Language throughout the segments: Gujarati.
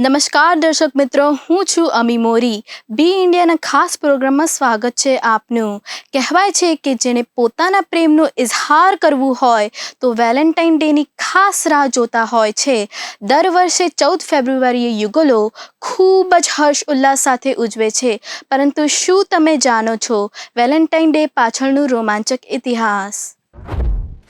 નમસ્કાર દર્શક મિત્રો, હું છું અમી મોરી. બી ઇન્ડિયાના ખાસ પ્રોગ્રામમાં સ્વાગત છે આપનું. કહેવાય છે કે જેણે પોતાના પ્રેમનો ઇઝહાર કરવું હોય તો વેલેન્ટાઇન ડેની ખાસ રાહ જોતા હોય છે. દર વર્ષે ચૌદ ફેબ્રુઆરીએ યુગલો ખૂબ જ હર્ષ ઉલ્લાસ સાથે ઉજવે છે. પરંતુ શું તમે જાણો છો, વેલેન્ટાઇન ડે પાછળનું રોમાંચક ઇતિહાસ?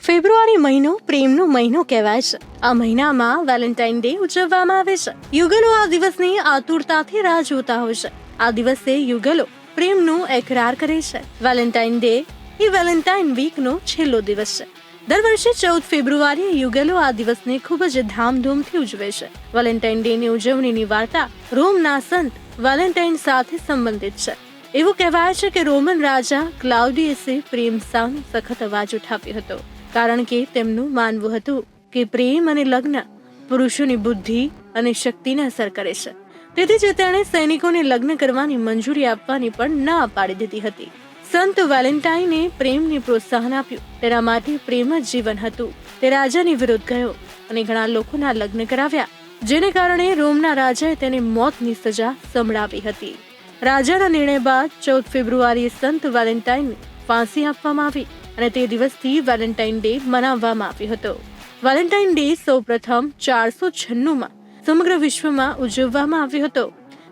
ફેબ્રુઆરી મહિનો પ્રેમનો મહિનો કહેવાય છે. આ મહિનામાં વેલેન્ટાઇન ડે ઉજવવામાં આવે છે. યુગલો આ દિવસની આતુરતાથી રાહ જોતા હોય છે. આ દિવસે યુગલો પ્રેમનો એકરાર કરે છે. વેલેન્ટાઇન ડે એ વેલેન્ટાઇન વીકનો છેલ્લો દિવસ છે. દર વર્ષે ચૌદ ફેબ્રુઆરીએ યુગલો આ દિવસને ખૂબ જ ધામધૂમથી ઉજવે છે. વેલેન્ટાઇન ડેની ઉજવણીની વાર્તા રોમના સંત વેલેન્ટાઇન સાથે સંબંધિત છે. એવું કહેવાય છે કે રોમન રાજા ક્લાઉડિયસે પ્રેમ સામે સખત અવાજ ઉઠાવ્યો હતો. કારણ કે તેમનું માનવું હતું કે પ્રેમ અને લગ્ન પુરુષોની બુદ્ધિ અને શક્તિને અસર કરે છે. તેથી જ તેણે સૈનિકોને લગ્ન કરવાની મંજૂરી આપવાની પણ ના પાડી દીધી હતી. સંત વેલેન્ટાઈને પ્રેમને પ્રોત્સાહન આપ્યું. તેના માટે પ્રેમ જ જીવન હતું. તે રાજાની વિરુદ્ધ ગયો અને ઘણા લોકોના લગ્ન કરાવ્યા, જેને કારણે રોમના રાજાએ તેને મોતની સજા સંભળાવી હતી. રાજાના નિર્ણય બાદ ચૌદ ફેબ્રુઆરીએ સંત વેલેન્ટાઈનને ફાંસી આપવામાં આવી. અને તે દિવસથી વેલેન્ટાઇન ડે મનાવવામાં આવ્યો હતો. વેલેન્ટાઇન ડે સૌ પ્રથમ ચારસો છન્નુંમાં સમગ્ર વિશ્વમાં ઉજવવામાં આવ્યો હતો.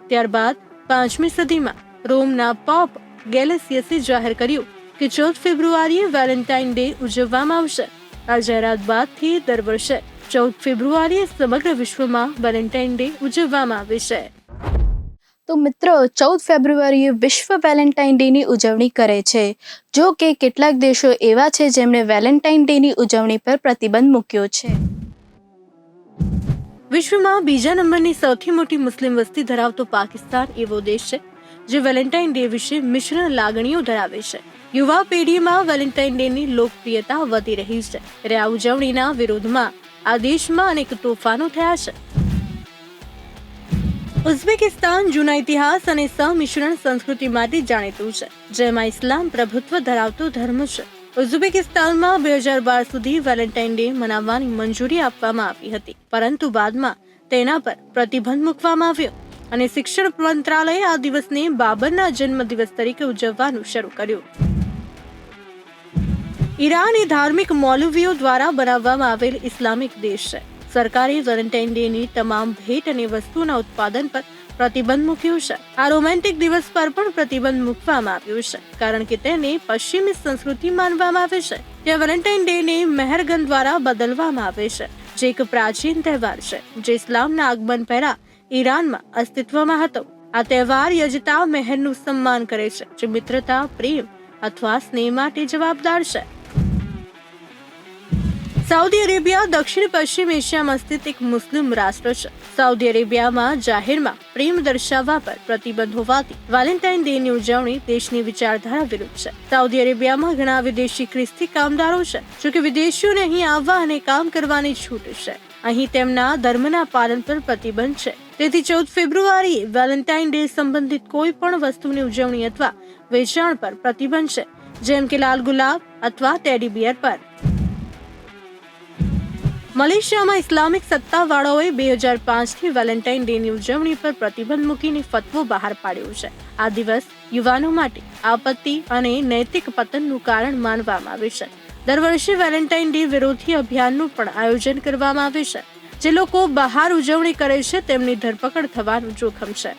ત્યારબાદ પાંચમી સદીમાં રોમના પોપ ગેલેસિયસે જાહેર કર્યું કે ચૌદ ફેબ્રુઆરીએ વેલેન્ટાઇન ડે ઉજવવામાં આવશે. આ જાહેરાત બાદથી દર વર્ષે ચૌદ ફેબ્રુઆરીએ સમગ્ર વિશ્વમાં વેલેન્ટાઇન ડે ઉજવવામાં આવે છે. તો મિત્રો, ચૌદ ફેબ્રુઆરીએ વિશ્વ વેલેન્ટાઇન ડેની ઉજવણી કરે છે. જો કે કેટલાક દેશો એવા છે જેમણે વેલેન્ટાઇન ડેની ઉજવણી પર પ્રતિબંધ મૂક્યો છે. વિશ્વમાં બીજા નંબરની સૌથી મોટી મુસ્લિમ વસ્તી ધરાવતો પાકિસ્તાન એવો દેશ છે, જે વેલેન્ટાઇન ડે વિશે મિશ્ર લાગણીઓ ધરાવે છે. યુવા પેઢીમાં વેલેન્ટાઇન ડેની લોકપ્રિયતા વધી રહી છે. ત્યારે આ ઉજવણીના વિરોધમાં આ દેશમાં અનેક તોફાનો થયા છે. ઉઝબેકિસ્તાન, જૂના ઇતિહાસ અને સમિશ્રણ સંસ્કૃતિ માટે જાણીતું છે, જેમાં ઇસ્લામ પ્રભુત્વ ધરાવતો ધર્મ છે. ઉઝબેકિસ્તાનમાં બે હજાર બાર સુધી વેલેન્ટાઇન ડે મનાવવાની મંજૂરી આપવામાં આવી હતી, પરંતુ બાદમાં તેના પર પ્રતિબંધ મૂકવામાં આવ્યો અને શિક્ષણ મંત્રાલયે આ દિવસને બાબરના જન્મદિવસ તરીકે ઉજવવાનું શરૂ કર્યું. ઈરાન એ ધાર્મિક મૌલવીઓ દ્વારા બનાવવામાં આવેલ ઇસ્લામિક દેશ છે. સરકારે વેલેન્ટાઇન ડેની તમામ ભેટ અને વસ્તુના ઉત્પાદન પર પ્રતિબંધ મૂક્યો છે. આ રોમેન્ટિક દિવસ પર પણ પ્રતિબંધ મૂકવામાં આવ્યો છે, કારણ કે તેને પશ્ચિમી સંસ્કૃતિ માનવામાં આવે છે ત્યાં વેલેન્ટાઇન ડે ને મહેરગન દ્વારા બદલવામાં આવે છે, જે એક પ્રાચીન તહેવાર છે, જે ઇસ્લામના આગમન પહેલા ઈરાનમાં અસ્તિત્વમાં હતો. આ તહેવાર યજતા મહેરનું સન્માન કરે છે, જે મિત્રતા, પ્રેમ અથવા સ્નેહ માટે જવાબદાર છે. સાઉદી અરેબિયા, દક્ષિણ પશ્ચિમ એશિયામાં સ્થિત એક મુસ્લિમ રાષ્ટ્ર છે. સાઉદી અરેબિયામાં જાહેરમાં પ્રેમ દર્શાવવા પર પ્રતિબંધ હોવાથી વેલેન્ટાઇન ડે ની ઉજવણી દેશની વિચારધારા વિરુદ્ધ છે. સાઉદી અરેબિયામાં ઘણા વિદેશી ખ્રિસ્તી કામદારો છે જોકે વિદેશીઓને અહીં આવવા અને કામ કરવાની છૂટ છે. અહીં તેમના ધર્મના પાલન પર પ્રતિબંધ છે. તેથી ચૌદ ફેબ્રુઆરી વેલેન્ટાઇન ડે સંબંધિત કોઈ પણ વસ્તુની ઉજવણી અથવા વેચાણ પર પ્રતિબંધ છે, જેમ કે લાલ ગુલાબ અથવા ટેડી બિયર પર. મલેશિયામાં ઇસ્લામિક સત્તાવાળાઓએ બે હજાર પાંચથી વેલેન્ટાઇન ડેની ઉજવણી પર પ્રતિબંધ મૂકીને ફતવો બહાર પાડ્યો છે. આ દિવસ યુવાનો માટે આપત્તિ અને નૈતિક પતનનું કારણ માનવામાં આવે છે. દર વર્ષે વેલેન્ટાઇન ડે વિરોધી અભિયાનનું પણ આયોજન કરવામાં આવે છે. જે લોકો બહાર ઉજવણી કરે છે તેમની ધરપકડ થવાનું જોખમ છે.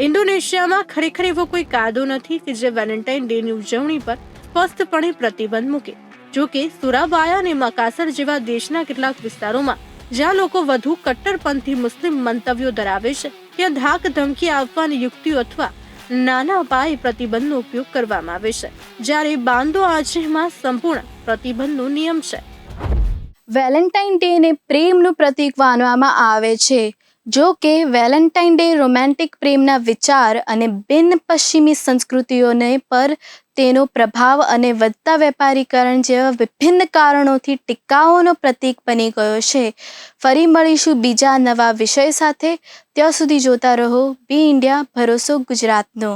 ઇન્ડોનેશિયામાં ખરેખર એવો કોઈ કાયદો નથી કે જે વેલેન્ટાઇન ડેની ઉજવણી પર સ્પષ્ટપણે પ્રતિબંધ મૂકે. જો કે સુરાબાયા અને મકાસર જેવા દેશના કેટલાક વિસ્તારોમાં, જ્યાં લોકો વધુ કટ્ટરપંથી મુસ્લિમ મંતવ્યો ધરાવે છે, ત્યાં ધાક ધમકી આપવાની યુક્તિઓ અથવા નાના પાયે પ્રતિબંધનો ઉપયોગ કરવામાં આવે છે. જ્યારે બાંદો આચેમાં સંપૂર્ણ પ્રતિબંધનો નિયમ છે. વેલેન્ટાઇન ડેને પ્રેમનું પ્રતીક માનવામાં આવે છે. જો કે, વેલેન્ટાઇન ડે રોમેન્ટિક પ્રેમના વિચાર અને બિન પશ્ચિમી સંસ્કૃતિઓને પર તેનો પ્રભાવ અને વધતા વેપારીકરણ જેવા વિભિન્ન કારણોથી ટીકાઓનો પ્રતીક બની ગયો છે. ફરી મળીશું બીજા નવા વિષય સાથે. ત્યાં સુધી જોતા રહો. બી ઇન્ડિયા, ભરોસો ગુજરાતનો.